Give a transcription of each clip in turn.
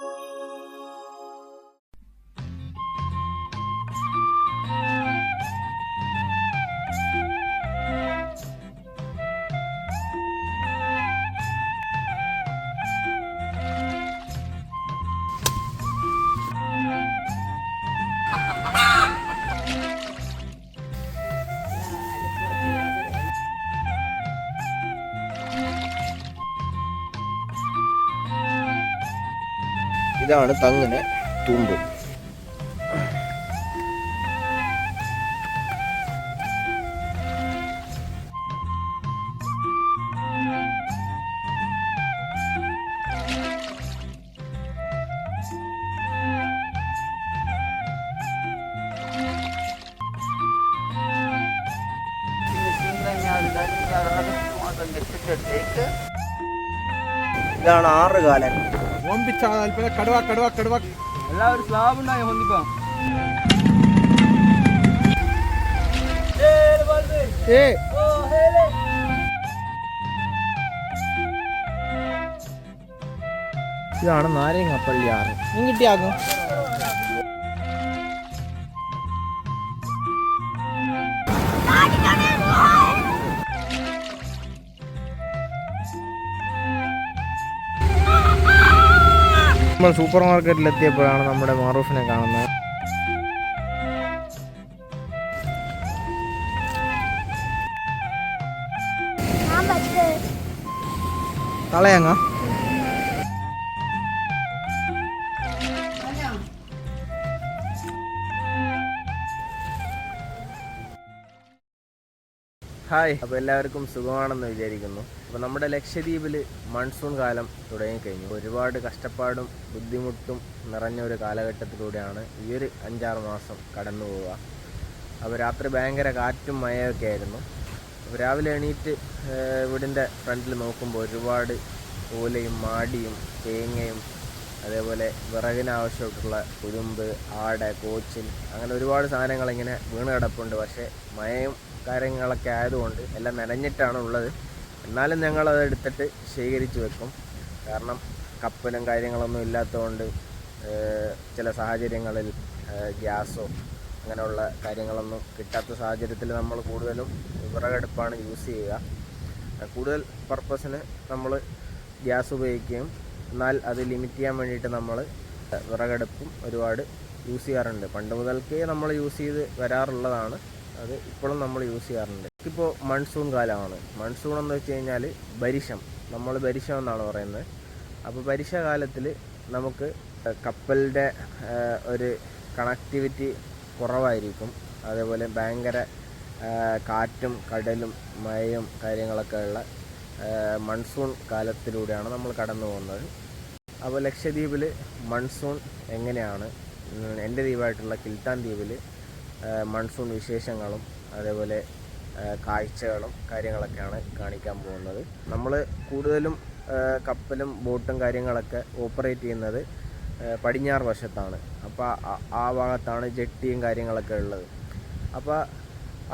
Música ഇതാണ് തങ്ങിന് തുമ്പ്. ഇതാണ് ആറ് കാലൻ. പമ്പിച്ച താല്പര്യം കടുവ കടുവ കടുവ. എല്ലാവരും സ്ലാബ് ഉണ്ടായി വന്നിപ്പോ ഏ. ഇതാണ് നാരങ്ങാപ്പള്ളി ആറ്. നീ കിട്ടിയാകും? നമ്മൾ സൂപ്പർ മാർക്കറ്റിൽ എത്തിയപ്പോഴാണ് നമ്മുടെ മാറൂഫിനെ കാണുന്നത്. കളയങ്ങ ഹായ് അപ്പോൾ എല്ലാവർക്കും സുഖമാണെന്ന് വിചാരിക്കുന്നു. അപ്പോൾ നമ്മുടെ ലക്ഷദ്വീപിൽ മൺസൂൺ കാലം തുടങ്ങിക്കഴിഞ്ഞു. ഒരുപാട് കഷ്ടപ്പാടും ബുദ്ധിമുട്ടും നിറഞ്ഞ ഒരു കാലഘട്ടത്തിലൂടെയാണ് ഈ ഒരു അഞ്ചാറ് മാസം കടന്നു പോവുക. അപ്പോൾ രാത്രി ഭയങ്കര കാറ്റും മഴയൊക്കെ ആയിരുന്നു. അപ്പോൾ രാവിലെ എണീറ്റ് വീടിന്റെ ഫ്രണ്ടിൽ നോക്കുമ്പോൾ ഒരുപാട് ഓലയും മാടിയും തേങ്ങയും അതേപോലെ വിറകിന് ആവശ്യമായിട്ടുള്ള കുരുമ്പ് ആട കോച്ചിൽ അങ്ങനെ ഒരുപാട് സാധനങ്ങൾ ഇങ്ങനെ വീണ് കിടപ്പുണ്ട്. പക്ഷേ മഴയും കാര്യങ്ങളൊക്കെ ആയതുകൊണ്ട് എല്ലാം നനഞ്ഞിട്ടാണ് ഉള്ളത്. എന്നാലും ഞങ്ങളത് എടുത്തിട്ട് ശേഖരിച്ച് വെക്കും. കാരണം കപ്പലും കാര്യങ്ങളൊന്നും ഇല്ലാത്തതുകൊണ്ട് ചില സാഹചര്യങ്ങളിൽ ഗ്യാസോ അങ്ങനെയുള്ള കാര്യങ്ങളൊന്നും കിട്ടാത്ത സാഹചര്യത്തിൽ നമ്മൾ കൂടുതലും വിറകടുപ്പാണ് യൂസ് ചെയ്യുക. കൂടുതൽ പർപ്പസിന് നമ്മൾ ഗ്യാസ് ഉപയോഗിക്കുകയും എന്നാൽ അത് ലിമിറ്റ് ചെയ്യാൻ വേണ്ടിയിട്ട് നമ്മൾ വിറകടുപ്പും ഒരുപാട് യൂസ് ചെയ്യാറുണ്ട്. പണ്ട് മുതൽക്കേ നമ്മൾ യൂസ് ചെയ്ത് വരാറുള്ളതാണ്. അത് ഇപ്പോഴും നമ്മൾ യൂസ് ചെയ്യാറുണ്ട്. ഇപ്പോൾ മൺസൂൺ കാലമാണ്. മൺസൂൺ എന്ന് വെച്ച് കഴിഞ്ഞാൽ ബരിഷം. നമ്മൾ ബരിഷം എന്നാണ് പറയുന്നത്. അപ്പോൾ ബരിഷ കാലത്തിൽ നമുക്ക് കപ്പലിന്റെ ഒരു കണക്ടിവിറ്റി കുറവായിരിക്കും. അതേപോലെ ഭയങ്കര കാറ്റും കടലും മഴയും കാര്യങ്ങളൊക്കെ ഉള്ള മൺസൂൺ കാലത്തിലൂടെയാണ് നമ്മൾ കടന്നു പോകുന്നത്. അപ്പോൾ ലക്ഷദ്വീപിൽ മൺസൂൺ എങ്ങനെയാണ്? എന്റെ ദ്വീപായിട്ടുള്ള കിൽത്താൻ ദ്വീപിൽ മൺസൂൺ വിശേഷങ്ങളും അതേപോലെ കാഴ്ചകളും കാര്യങ്ങളൊക്കെയാണ് കാണിക്കാൻ പോകുന്നത്. നമ്മൾ കൂടുതലും കപ്പലും ബോട്ടും കാര്യങ്ങളൊക്കെ ഓപ്പറേറ്റ് ചെയ്യുന്നത് പടിഞ്ഞാറ് വശത്താണ്. അപ്പോൾ ആ ഭാഗത്താണ് ജെട്ടിയും കാര്യങ്ങളൊക്കെ ഉള്ളത്. അപ്പോൾ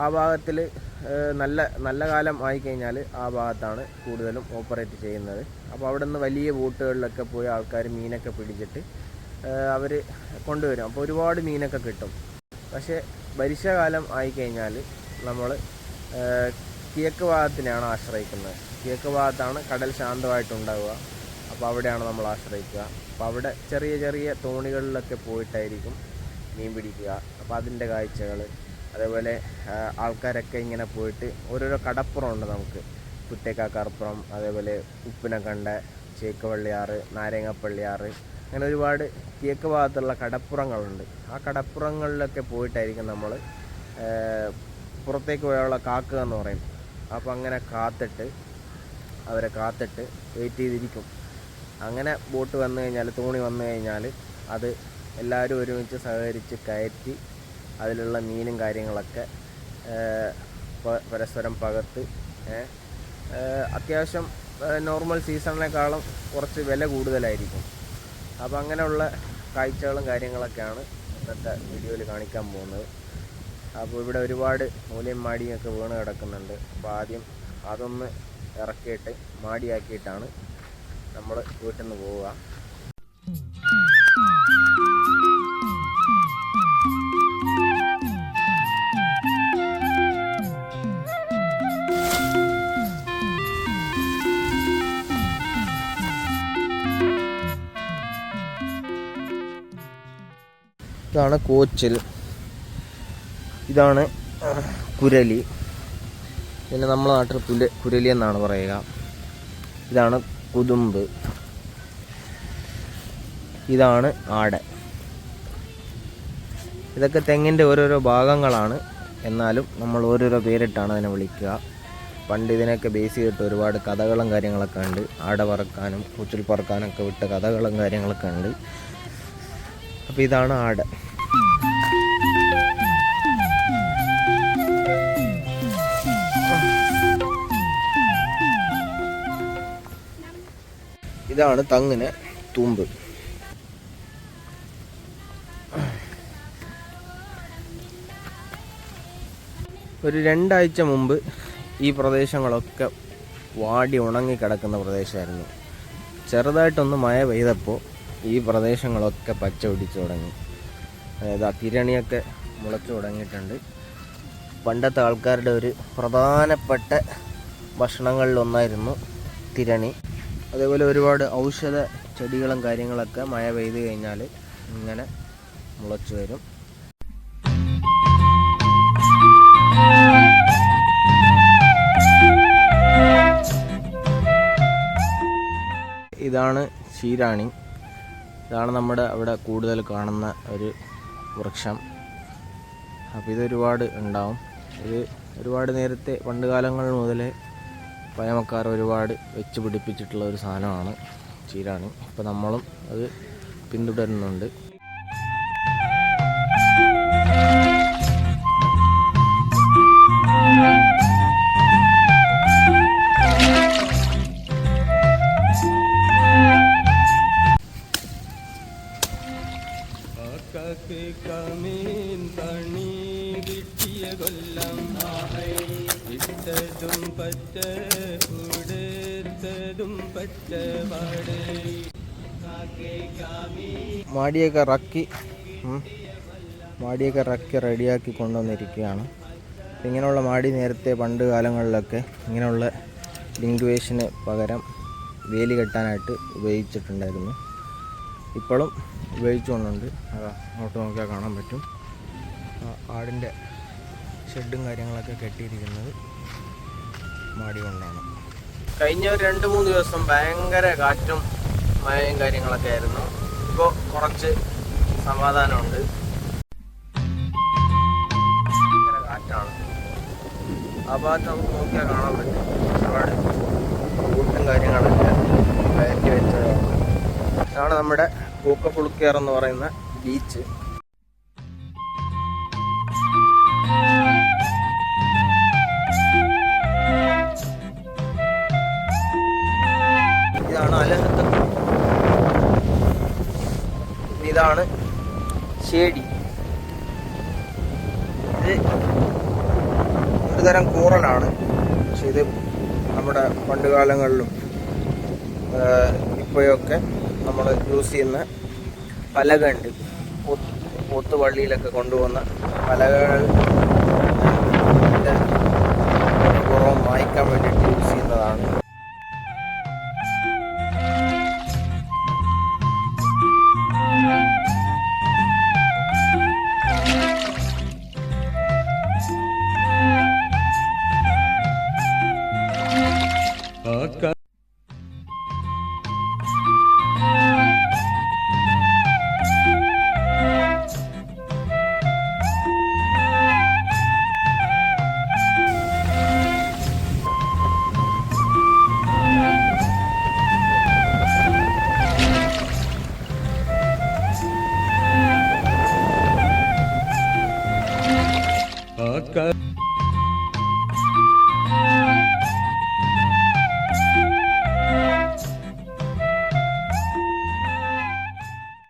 ആ ഭാഗത്തിൽ നല്ല നല്ല കാലം ആയിക്കഴിഞ്ഞാൽ ആ ഭാഗത്താണ് കൂടുതലും ഓപ്പറേറ്റ് ചെയ്യുന്നത്. അപ്പോൾ അവിടെ നിന്ന് വലിയ ബോട്ടുകളിലൊക്കെ പോയി ആൾക്കാർ മീനൊക്കെ പിടിച്ചിട്ട് അവർ കൊണ്ടുവരും. അപ്പോൾ ഒരുപാട് മീനൊക്കെ കിട്ടും. പക്ഷേ ബരിശകാലം ആയിക്കഴിഞ്ഞാൽ നമ്മൾ കിഴക്ക് ഭാഗത്തിനെയാണ് ആശ്രയിക്കുന്നത്. കിഴക്ക് ഭാഗത്താണ് കടൽ ശാന്തമായിട്ടുണ്ടാവുക. അപ്പോൾ അവിടെയാണ് നമ്മൾ ആശ്രയിക്കുക. അപ്പോൾ അവിടെ ചെറിയ ചെറിയ തോണികളിലൊക്കെ പോയിട്ടായിരിക്കും മീൻ പിടിക്കുക. അപ്പോൾ അതിന്റെ കാഴ്ചകൾ അതേപോലെ ആൾക്കാരൊക്കെ ഇങ്ങനെ പോയിട്ട് ഓരോരോ കടപ്പുറമുണ്ട് നമുക്ക്. കുറ്റേക്കാക്കറപ്പുറം അതേപോലെ ഉപ്പിനക്കണ്ട ചേക്കുവള്ളിയാറ് നാരങ്ങപ്പള്ളിയാറ് അങ്ങനെ ഒരുപാട് കിഴക്ക് ഭാഗത്തുള്ള കടപ്പുറങ്ങളുണ്ട്. ആ കടപ്പുറങ്ങളിലൊക്കെ പോയിട്ടായിരിക്കും നമ്മൾ പുറത്തേക്ക് പോയുള്ള കാക്കുക എന്ന് പറയും. അപ്പോൾ അങ്ങനെ കാത്തിട്ട് അവരെ കാത്തിട്ട് വെയിറ്റ് ചെയ്തിരിക്കും. അങ്ങനെ ബോട്ട് വന്നു കഴിഞ്ഞാൽ തോണി വന്നു കഴിഞ്ഞാൽ അത് എല്ലാവരും ഒരുമിച്ച് സഹകരിച്ച് കയറ്റി അതിലുള്ള മീനും കാര്യങ്ങളൊക്കെ പരസ്പരം ഏഹ്, അത്യാവശ്യം നോർമൽ സീസണിനേക്കാളും കുറച്ച് വില കൂടുതലായിരിക്കും. അപ്പോൾ അങ്ങനെയുള്ള കാഴ്ചകളും കാര്യങ്ങളൊക്കെയാണ് ഇന്നത്തെ വീഡിയോയിൽ കാണിക്കാൻ പോകുന്നത്. അപ്പോൾ ഇവിടെ ഒരുപാട് മൂലയും മാടിയും ഒക്കെ വീണ് കിടക്കുന്നുണ്ട്. അപ്പോൾ ആദ്യം അതൊന്ന് ഇറക്കിയിട്ട് മാടിയാക്കിയിട്ടാണ് നമ്മൾ വീട്ടിൽ നിന്ന് പോവുക. ഇതാണ് കോച്ചിൽ. ഇതാണ് കുരലി. പിന്നെ നമ്മുടെ നാട്ടിൽ പുല കുരലി എന്നാണ് പറയുക. ഇതാണ് കുതുമ്പ്. ഇതാണ് ആട്. ഇതൊക്കെ തെങ്ങിന്റെ ഓരോരോ ഭാഗങ്ങളാണ്. എന്നാലും നമ്മൾ ഓരോരോ പേരിട്ടാണ് അതിനെ വിളിക്കുക. പണ്ട് ഇതിനൊക്കെ ബേസ് ചെയ്തിട്ട് ഒരുപാട് കഥകളും കാര്യങ്ങളൊക്കെ ഉണ്ട് ആട പറക്കാനും കൂച്ചിൽ പറക്കാനൊക്കെ വിട്ട കഥകളും കാര്യങ്ങളൊക്കെ ഉണ്ട് അപ്പോൾ ഇതാണ് ആട്. ഇതാണ് തങ്ങിന് തുമ്പ്. ഒരു രണ്ടാഴ്ച മുമ്പ് ഈ പ്രദേശങ്ങളൊക്കെ വാടി ഉണങ്ങി കിടക്കുന്ന പ്രദേശമായിരുന്നു. ചെറുതായിട്ടൊന്ന് മഴ പെയ്തപ്പോൾ ഈ പ്രദേശങ്ങളൊക്കെ പച്ച പിടിച്ചു തുടങ്ങി. അതായത് ആ കിരണിയൊക്കെ മുളച്ചു തുടങ്ങിയിട്ടുണ്ട്. പണ്ടത്തെ ആൾക്കാരുടെ ഒരു പ്രധാനപ്പെട്ട ഭക്ഷണങ്ങളിലൊന്നായിരുന്നു തിരണി. അതേപോലെ ഒരുപാട് ഔഷധ ചെടികളും കാര്യങ്ങളൊക്കെ മഴ പെയ്ത് കഴിഞ്ഞാൽ ഇങ്ങനെ മുളച്ചു വരും. ഇതാണ് ചീരാണി. ഇതാണ് നമ്മുടെ അവിടെ കൂടുതൽ കാണുന്ന ഒരു വൃക്ഷം. അപ്പോൾ ഇതൊരുപാട് ഉണ്ടാവും. ഇത് ഒരുപാട് നേരത്തെ പണ്ട് കാലങ്ങൾ മുതലേ പഴമക്കാർ ഒരുപാട് വെച്ച് പിടിപ്പിച്ചിട്ടുള്ള ഒരു സാധനമാണ് ചീരാണി. അപ്പോൾ നമ്മളും അത് പിന്തുടരുന്നുണ്ട്. മാടിയൊക്കെ ഇറക്കി. മാടിയൊക്കെ റക്കി റെഡിയാക്കി കൊണ്ടുവന്നിരിക്കുകയാണ്. ഇങ്ങനെയുള്ള മാടി നേരത്തെ പണ്ട് കാലങ്ങളിലൊക്കെ ഇങ്ങനെയുള്ള ലിങ്ക്വേഷന് പകരം വേലി കെട്ടാനായിട്ട് ഉപയോഗിച്ചിട്ടുണ്ടായിരുന്നു. ഇപ്പോഴും ഉപയോഗിച്ചുകൊണ്ടുണ്ട് അതാ അങ്ങോട്ട് നോക്കിയാൽ കാണാൻ പറ്റും. ആടിന്റെ ഷെഡും കാര്യങ്ങളൊക്കെ കെട്ടിയിരിക്കുന്നത് മാടി കൊണ്ടാണ്. കഴിഞ്ഞ രണ്ട് മൂന്ന് ദിവസം ഭയങ്കര കാറ്റും മഴയും കാര്യങ്ങളൊക്കെ ആയിരുന്നു. ഇപ്പോൾ കുറച്ച് സമാധാനമുണ്ട്. കാറ്റാണ്. ആ ഭാഗത്ത് നമുക്ക് നോക്കിയാൽ കാണാൻ പറ്റും. ഒരുപാട് കൂട്ടും കാര്യങ്ങളൊക്കെ കയറ്റി വെച്ചതാണ്. നമ്മുടെ പൂക്കപ്പുളുക്കേർ എന്ന് പറയുന്ന ബീച്ച് ഷേടി ഇത് ഒരു കൂറലാണ്. പക്ഷെ ഇത് നമ്മുടെ പണ്ട് കാലങ്ങളിലും ഇപ്പോഴൊക്കെ നമ്മൾ യൂസ് ചെയ്യുന്ന പലകുണ്ട് പോത്ത് പള്ളിയിലൊക്കെ കൊണ്ടുപോകുന്ന പലകൾ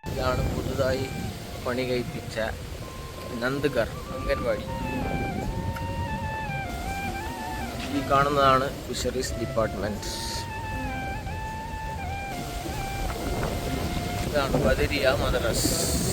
ഇതാണ് പുതുതായി പണി കഴിപ്പിച്ച നന്ദ്ഗർ അംഗൻവാടി. ഈ കാണുന്നതാണ് ഫിഷറീസ് ഡിപ്പാർട്ട്മെന്റ്. ഇതാണ് ബദരിയ മദ്രസ്.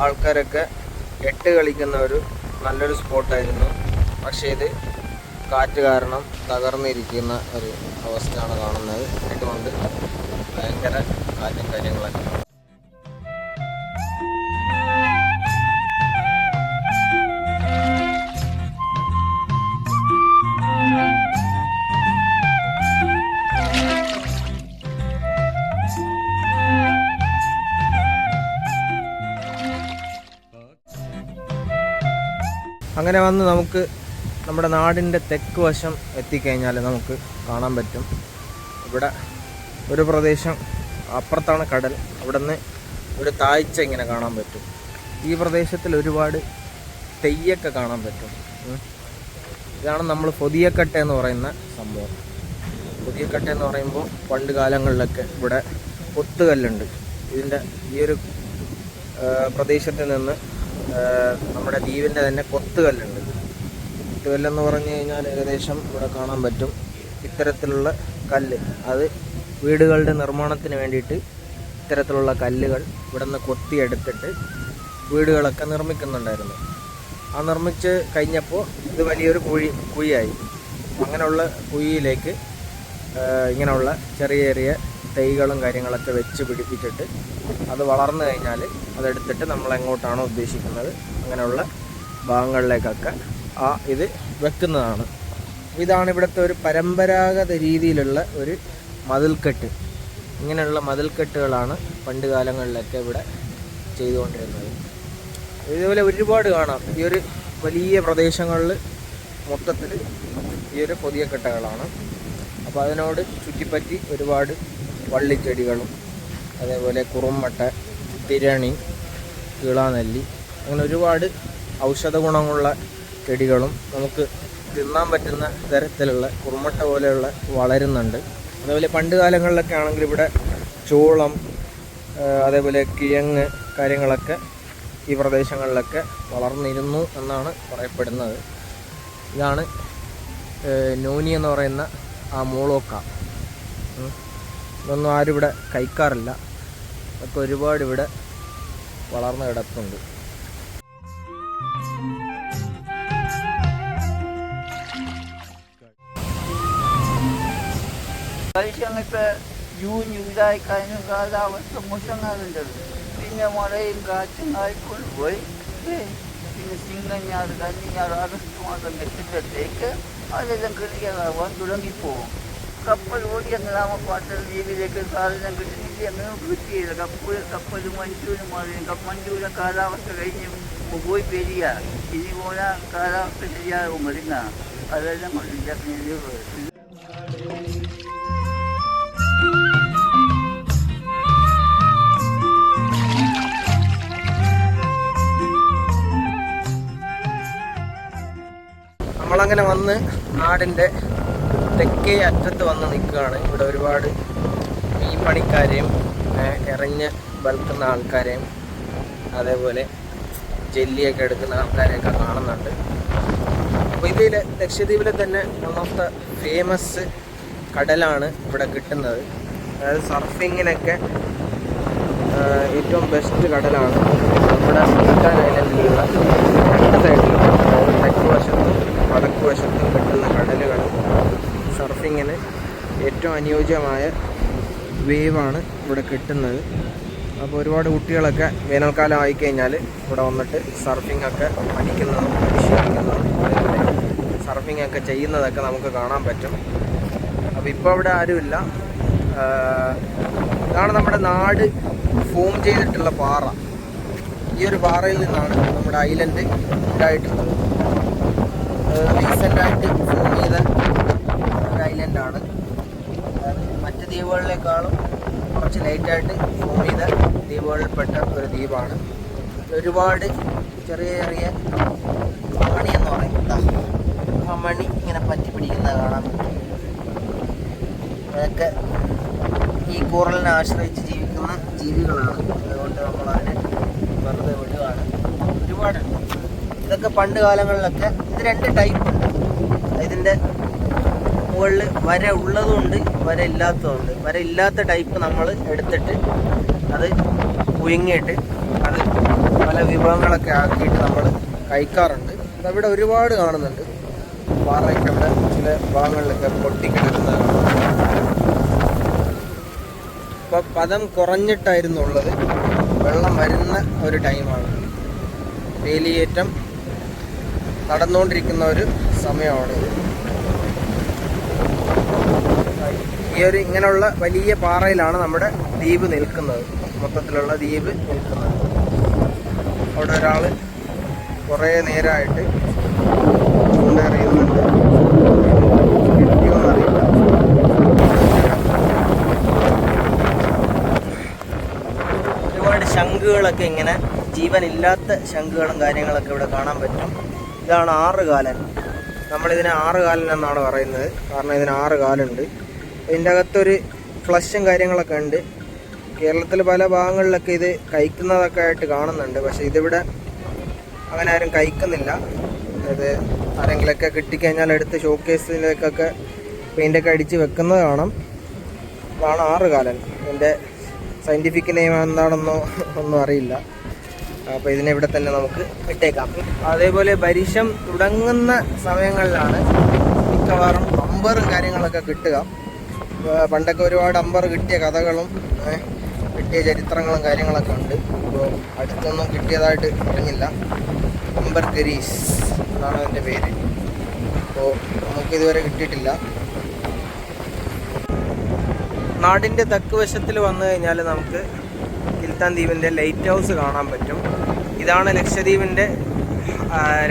ആൾക്കാരൊക്കെ എട്ട് കളിക്കുന്ന ഒരു നല്ലൊരു സ്പോട്ടായിരുന്നു. പക്ഷേ ഇത് കാറ്റ് കാരണം തകർന്നിരിക്കുന്ന ഒരു അവസ്ഥയാണ് കാണുന്നത്. അതുകൊണ്ട് ഭയങ്കര കാറ്റും കാര്യങ്ങളൊക്കെ. അങ്ങനെ വന്ന് നമുക്ക് നമ്മുടെ നാടിന്റെ തെക്ക് വശം എത്തിക്കഴിഞ്ഞാൽ നമുക്ക് കാണാൻ പറ്റും. ഇവിടെ ഒരു പ്രദേശം അപ്പുറത്താണ് കടൽ. അവിടെ നിന്ന് ഒരു താഴ്ച ഇങ്ങനെ കാണാൻ പറ്റും. ഈ പ്രദേശത്തിൽ ഒരുപാട് തെയ്യൊക്കെ കാണാൻ പറ്റും. ഇതാണ് നമ്മൾ പൊതിയക്കട്ട എന്ന് പറയുന്ന സംഭവം. പൊതിയക്കട്ട എന്ന് പറയുമ്പോൾ പണ്ട് കാലങ്ങളിലൊക്കെ ഇവിടെ കൊത്തുകല്ലുണ്ട് ഇതിന്റെ ഈ ഒരു പ്രദേശത്ത് നിന്ന് നമ്മുടെ ദ്വീപിന്റെ തന്നെ കൊത്തുകല്ലുണ്ട് കൊത്തുകല്ലെന്ന് പറഞ്ഞു കഴിഞ്ഞാൽ ഏകദേശം ഇവിടെ കാണാൻ പറ്റും. ഇത്തരത്തിലുള്ള കല്ല്. അത് വീടുകളുടെ നിർമ്മാണത്തിന് വേണ്ടിയിട്ട് ഇത്തരത്തിലുള്ള കല്ലുകൾ ഇവിടെ നിന്ന് കൊത്തിയെടുത്തിട്ട് വീടുകളൊക്കെ നിർമ്മിക്കുന്നുണ്ടായിരുന്നു. ആ നിർമ്മിച്ച് കഴിഞ്ഞപ്പോൾ ഇത് വലിയൊരു കുഴി കുഴിയായി. അങ്ങനെയുള്ള കുഴിയിലേക്ക് ഇങ്ങനെയുള്ള ചെറിയ ചെറിയ തൈകളും കാര്യങ്ങളൊക്കെ വെച്ച് പിടിപ്പിച്ചിട്ട് അത് വളർന്നു കഴിഞ്ഞാൽ അതെടുത്തിട്ട് നമ്മൾ എങ്ങോട്ടാണോ ഉദ്ദേശിക്കുന്നത് അങ്ങനെയുള്ള ഭാഗങ്ങളിലേക്കൊക്കെ ആ ഇത് വെക്കുന്നതാണ്. ഇതാണ് ഇവിടുത്തെ ഒരു പരമ്പരാഗത രീതിയിലുള്ള ഒരു മതിൽക്കെട്ട്. ഇങ്ങനെയുള്ള മതിൽക്കെട്ടുകളാണ് പണ്ട് കാലങ്ങളിലൊക്കെ ഇവിടെ ചെയ്തുകൊണ്ടിരുന്നത്. ഇതുപോലെ ഒരുപാട് കാണാം. ഈ ഒരു വലിയ പ്രദേശങ്ങളിൽ മൊത്തത്തിൽ ഈ ഒരു പുതിയ കെട്ടകളാണ് അപ്പോൾ അതിനോട് ചുറ്റിപ്പറ്റി ഒരുപാട് വള്ളിച്ചെടികളും അതേപോലെ കുറുമട്ട തിരണി കീളാനെല്ലി അങ്ങനെ ഒരുപാട് ഔഷധ ഗുണമുള്ള ചെടികളും നമുക്ക് തിന്നാൻ പറ്റുന്ന തരത്തിലുള്ള കുറുമട്ട പോലെയുള്ള വളരുന്നുണ്ട്. അതേപോലെ പണ്ട് കാലങ്ങളിലൊക്കെ ആണെങ്കിൽ ഇവിടെ ചോളം അതേപോലെ കിഴങ്ങ് കാര്യങ്ങളൊക്കെ ഈ പ്രദേശങ്ങളിലൊക്കെ വളർന്നിരുന്നു എന്നാണ് പറയപ്പെടുന്നത്. ഇതാണ് നോനി എന്ന് പറയുന്ന ആ മൂളോക്ക. ഇതൊന്നും ആരും ഇവിടെ കഴിക്കാറില്ല. ഒക്കെ ഒരുപാട് ഇവിടെ വളർന്ന് കിടക്കുന്നുണ്ട് പിന്നെ മഴയും കാറ്റും ആയിക്കൊണ്ട് പോയി. പിന്നെ ചിങ്ങഞ്ഞാറ് കഞ്ഞിഞ്ഞാറ് ആഗസ്റ്റ് മാസം എത്തുമ്പോഴത്തേക്ക് അതെല്ലാം കിളിക്കാറാവാൻ തുടങ്ങിപ്പോവും കപ്പൽ ഓടിയെന്ന് പാട്ടൽ ദ്വീപിലേക്ക് സാധനം കിട്ടുന്നില്ല അങ്ങനെ കിട്ടിയില്ല കപ്പൽ കപ്പലും മഞ്ചൂരും മാറിയും. കപ്പ- മഞ്ചൂര കാലാവസ്ഥ കഴിഞ്ഞ് പോയി പെരിയ. ഇനി പോലെ കാലാവസ്ഥ ശരിയാകും. മരുന്ന അതെല്ലാം കൊണ്ടില്ല നമ്മളങ്ങനെ വന്ന് നാടിന്റെ തെക്കേ അറ്റത്ത് വന്ന് നിൽക്കുകയാണ്. ഇവിടെ ഒരുപാട് ഈ പണിക്കാരെയും ഇറങ്ങ് ബൽക്കുന്ന ആൾക്കാരെയും അതേപോലെ ജെല്ലിയൊക്കെ എടുക്കുന്ന ആൾക്കാരെയൊക്കെ കാണുന്നുണ്ട്. അപ്പോൾ ഇതിൽ ലക്ഷദ്വീപിലെ തന്നെ വൺ ഓഫ് ദ ഫേമസ് കടലാണ് ഇവിടെ കിട്ടുന്നത്. അതായത് സർഫിങ്ങിനൊക്കെ ഏറ്റവും ബെസ്റ്റ് കടലാണ് നമ്മുടെ ഭൂട്ടാൻ ഐലൻഡിലുള്ള. രണ്ട് സൈഡിലും തെക്ക് വശത്തും വടക്ക് വശത്തും കിട്ടുന്ന കടലുകൾ സർഫിങ്ങിന് ഏറ്റവും അനുയോജ്യമായ വേവാണ് ഇവിടെ കിട്ടുന്നത്. അപ്പോൾ ഒരുപാട് കുട്ടികളൊക്കെ വേനൽക്കാലം ആയിക്കഴിഞ്ഞാൽ ഇവിടെ വന്നിട്ട് സർഫിംഗ് ഒക്കെ പഠിക്കുന്നതും പരിശീലിക്കുന്നതും സർഫിംഗ് ഒക്കെ ചെയ്യുന്നതൊക്കെ നമുക്ക് കാണാൻ പറ്റും. അപ്പോൾ ഇപ്പോൾ അവിടെ ആരുമില്ല. ഇതാണ് നമ്മുടെ നാട് ഫോം ചെയ്തിട്ടുള്ള പാറ. ഈ ഒരു പാറയിൽ നിന്നാണ് നമ്മുടെ ഐലൻഡ് ഉണ്ടായിട്ടുള്ളത് റീസെന്റായിട്ട് ഫോം ലൈറ്റാണ് മറ്റ് ദ്വീപുകളിലേക്കാളും കുറച്ച് ലൈറ്റായിട്ട് ഫോം ചെയ്ത ദ്വീപുകളിൽപ്പെട്ട ഒരു ദ്വീപാണ്. ഒരുപാട് ചെറിയ ചെറിയ മണി എന്ന് പറയും ആ മണി ഇങ്ങനെ പറ്റി പിടിക്കുന്നത് കാണാൻ പറ്റും. അതൊക്കെ ഈ കൂറലിനെ ആശ്രയിച്ച് ജീവിക്കുന്ന ജീവികളാണ്. അതുകൊണ്ട് നമ്മൾ അതിനെ വെറുതെ വിടുകയാണ് ഒരുപാടുണ്ട് ഇതൊക്കെ പണ്ട് കാലങ്ങളിലൊക്കെ ഇത് രണ്ട് ടൈപ്പുണ്ട് ഇതിന്റെ മുകളിൽ വര ഉള്ളതുമുണ്ട് വര ഇല്ലാത്തതുണ്ട്. വര ഇല്ലാത്ത ടൈപ്പ് നമ്മൾ എടുത്തിട്ട് അത് പുഴുങ്ങിയിട്ട് അത് പല വിഭവങ്ങളൊക്കെ ആക്കിയിട്ട് നമ്മൾ കഴിക്കാറുണ്ട്. അതവിടെ ഒരുപാട് കാണുന്നുണ്ട്. പാറയൊക്കെ അവിടെ ചില ഭാഗങ്ങളിലൊക്കെ പൊട്ടിക്കിടക്കുന്നത് ഇപ്പൊ പദം കുറഞ്ഞിട്ടായിരുന്നു ഉള്ളത് വെള്ളം വരുന്ന ഒരു ടൈമാണ്. വേലിയേറ്റം നടന്നുകൊണ്ടിരിക്കുന്ന ഒരു സമയമാണിത് ഈ ഒരു ഇങ്ങനെയുള്ള വലിയ പാറയിലാണ് നമ്മുടെ ദ്വീപ് നിൽക്കുന്നത്. മൊത്തത്തിലുള്ള ദ്വീപ് നിൽക്കുന്നത്. അവിടെ ഒരാൾ കുറേ നേരമായിട്ട് ഒരുപാട് ശംഖുകളൊക്കെ ഇങ്ങനെ ജീവനില്ലാത്ത ശംഖുകളും കാര്യങ്ങളൊക്കെ ഇവിടെ കാണാൻ പറ്റും. ഇതാണ് ആറുകാലൻ. നമ്മളിതിനെ ആറുകാലൻ എന്നാണ് പറയുന്നത്. കാരണം ഇതിന് ആറ് കാലുണ്ട് ഇതിന്റെ അകത്തൊരു ഫ്ലഷും കാര്യങ്ങളൊക്കെ ഉണ്ട്. കേരളത്തിൽ പല ഭാഗങ്ങളിലൊക്കെ ഇത് കഴിക്കുന്നതൊക്കെ ആയിട്ട് കാണുന്നുണ്ട്. പക്ഷെ ഇതിവിടെ അങ്ങനെ ആരും കഴിക്കുന്നില്ല. അത് ആരെങ്കിലൊക്കെ കിട്ടിക്കഴിഞ്ഞാൽ എടുത്ത് ഷോക്കേസിലേക്കൊക്കെ പെയിന്റൊക്കെ അടിച്ച് വെക്കുന്നത് കാണാം. ഇതാണ് ആറുകാലൻ. ഇതിന്റെ സയന്റിഫിക് നെയിം എന്താണെന്നോ ഒന്നും അറിയില്ല. അപ്പോൾ ഇതിനെ ഇവിടെ തന്നെ നമുക്ക് ഇട്ടേക്കാം. അതേപോലെ പരീക്ഷം തുടങ്ങുന്ന സമയങ്ങളിലാണ് മിക്കവാറും അമ്പറും കാര്യങ്ങളൊക്കെ കിട്ടുക. പണ്ടൊക്കെ ഒരുപാട് അമ്പർ കിട്ടിയ കഥകളും കിട്ടിയ ചരിത്രങ്ങളും കാര്യങ്ങളൊക്കെ ഉണ്ട്. അപ്പോൾ അടുത്തൊന്നും കിട്ടിയതായിട്ട് പറഞ്ഞില്ല. അമ്പർ ഗരീസ് എന്നാണ് അതിന്റെ പേര്. അപ്പോൾ നമുക്കിതുവരെ കിട്ടിയിട്ടില്ല. നാടിന്റെ തെക്ക് വശത്തിൽ വന്നു കഴിഞ്ഞാൽ നമുക്ക് കിൽത്താൻ ദ്വീപിന്റെ ലൈറ്റ് ഹൗസ് കാണാൻ പറ്റും. ഇതാണ് ലക്ഷദ്വീപിന്റെ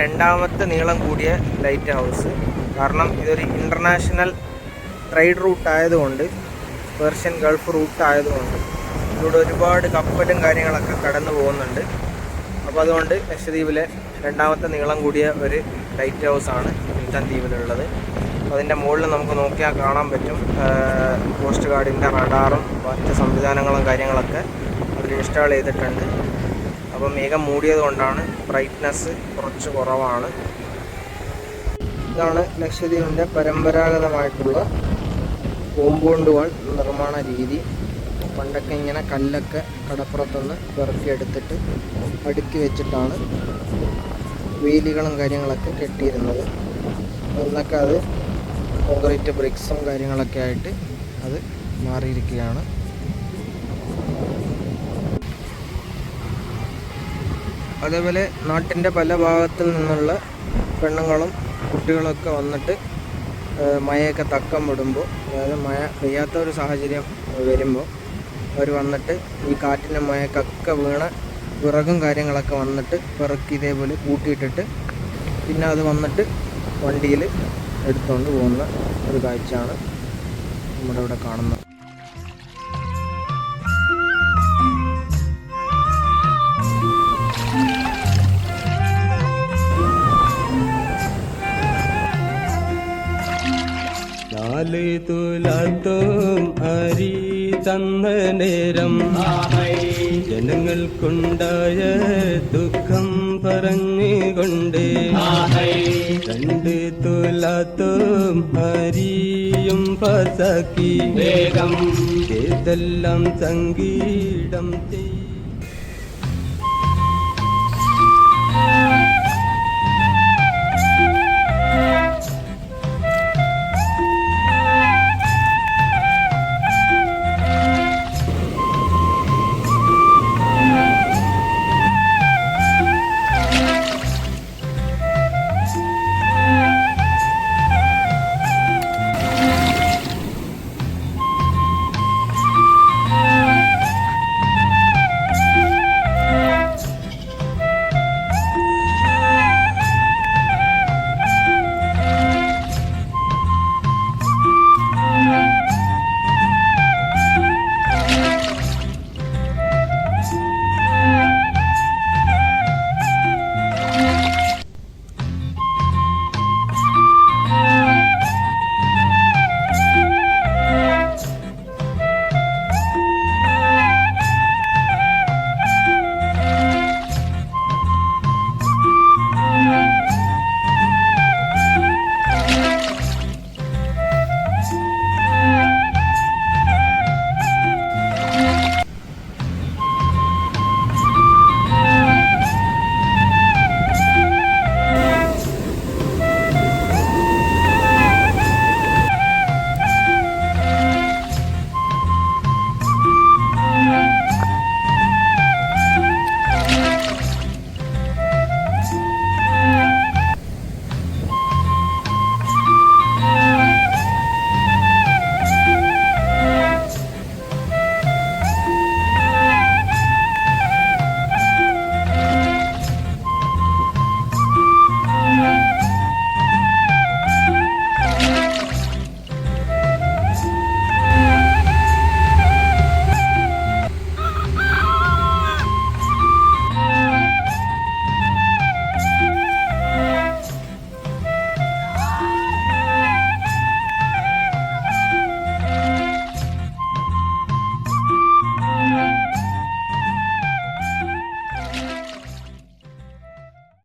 രണ്ടാമത്തെ നീളം കൂടിയ ലൈറ്റ് ഹൗസ്. കാരണം ഇതൊരു ഇന്റർനാഷണൽ ട്രേഡ് റൂട്ട് ആയതുകൊണ്ട് പേർഷ്യൻ ഗൾഫ് റൂട്ട് ആയതുകൊണ്ട് ഇവിടെ ഒരുപാട് കപ്പലും കാര്യങ്ങളൊക്കെ കടന്നു പോകുന്നുണ്ട്. അപ്പോൾ അതുകൊണ്ട് ലക്ഷദ്വീപിലെ രണ്ടാമത്തെ നീളം കൂടിയ ഒരു ലൈറ്റ് ആണ് കിൽത്താൻ ദ്വീപിലുള്ളത് അതിന്റെ മുകളിൽ നമുക്ക് നോക്കിയാൽ കാണാൻ പറ്റും. കോസ്റ്റ് ഗാർഡിന്റെ റഡാറും മറ്റ് സംവിധാനങ്ങളും കാര്യങ്ങളൊക്കെ അതിൽ ഇൻസ്റ്റാൾ ചെയ്തിട്ടുണ്ട്. അപ്പം മേഘം മൂടിയത് കൊണ്ടാണ് ബ്രൈറ്റ്നസ് കുറച്ച് കുറവാണ്. ഇതാണ് ലക്ഷദ്വീപിന്റെ പരമ്പരാഗതമായിട്ടുള്ള കോമ്പൗണ്ട് വാൾ നിർമ്മാണ രീതി. പണ്ടൊക്കെ ഇങ്ങനെ കല്ലൊക്കെ കടപ്പുറത്തുനിന്ന് പെറുക്കിയെടുത്തിട്ട് അടുക്കി വെച്ചിട്ടാണ് വേലികളും കാര്യങ്ങളൊക്കെ കെട്ടിയിരുന്നത്. എന്നൊക്കെ അത് കോൺക്രീറ്റ് ബ്രിക്സും കാര്യങ്ങളൊക്കെ ആയിട്ട് അത് മാറിയിരിക്കുകയാണ്. അതേപോലെ നാട്ടിന്റെ പല ഭാഗത്തിൽ നിന്നുള്ള പെണ്ണുങ്ങളും കുട്ടികളൊക്കെ വന്നിട്ട് മഴയൊക്കെ തക്കം വിടുമ്പോൾ അതായത് മഴ പെയ്യാത്ത ഒരു സാഹചര്യം വരുമ്പോൾ അവർ വന്നിട്ട് ഈ കാറ്റിന്റെ മഴക്കൊക്കെ വീണ വിറകും കാര്യങ്ങളൊക്കെ വന്നിട്ട് പിറക്കി ഇതേപോലെ കൂട്ടിയിട്ടിട്ട് പിന്നെ അത് വന്നിട്ട് വണ്ടിയിൽ എടുത്തുകൊണ്ട് പോകുന്ന ഒരു കാഴ്ചയാണ് നമ്മുടെ ഇവിടെ കാണുന്നത്. തുലാത്തോം അരി തന്ന നേരം ജനങ്ങൾക്കുണ്ടായ ദുഃഖം പറഞ്ഞുകൊണ്ട്. രണ്ട് തുലാത്തും അരിയും പാസാക്കി വേഗം. ഏതെല്ലാം സംഗീതം ചെയ്യും?